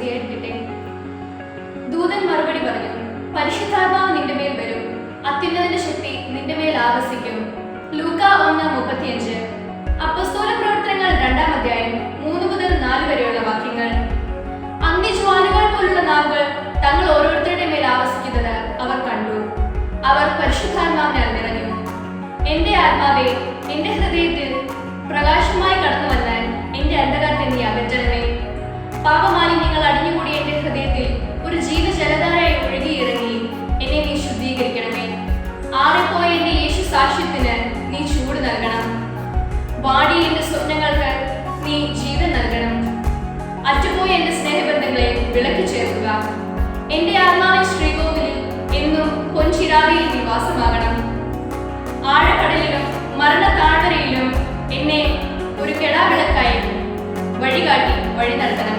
സ്തുതിയായിരിക്കട്ടെ ദൂതൻ മറുപടി പറഞ്ഞു പരിശുദ്ധാത്മാവ് നിന്റെ മേൽ വരും. അത്യുന്നതന്റെ ശക്തി നിന്റെ മേൽ ആവസിക്കും. ലൂക്ക ഒന്ന് മുപ്പത്തിയഞ്ച്. അപ്പസ്തോല പ്രവർത്തനങ്ങൾ രണ്ടാം അധ്യായം മൂന്ന് മുതൽ നാല് വരെയുള്ള വാക്യങ്ങൾ. അഗ്നിജ്വാലകൾ പോലുള്ള നാവുകൾ തങ്ങൾ ഓരോരുത്തരുടെ മേൽ ആവസിക്കുന്നത് അവർ കണ്ടു. അവർ പരിശുദ്ധാത്മാവിനെ നിറഞ്ഞു. എന്റെ ആത്മാവെ എന്റെ ഹൃദയം വാടി എന്റെ സ്വപ്നങ്ങൾക്ക് നീ ജീവൻ നൽകണം. അറ്റുപോയ എന്റെ സ്നേഹബന്ധങ്ങളെ വിളക്കി ചേർക്കുക. എന്റെ ആത്മാവിൻ ശ്രീകോവിലിൽ എന്നും പൊൻചിരാവിയിൽ നിവാസമാകണം. ആഴക്കടലിലും മരണ താഴ്വരയിലും എന്നെ ഒരു കെടാവിളക്കായി വഴികാട്ടി വഴി നടത്തണം.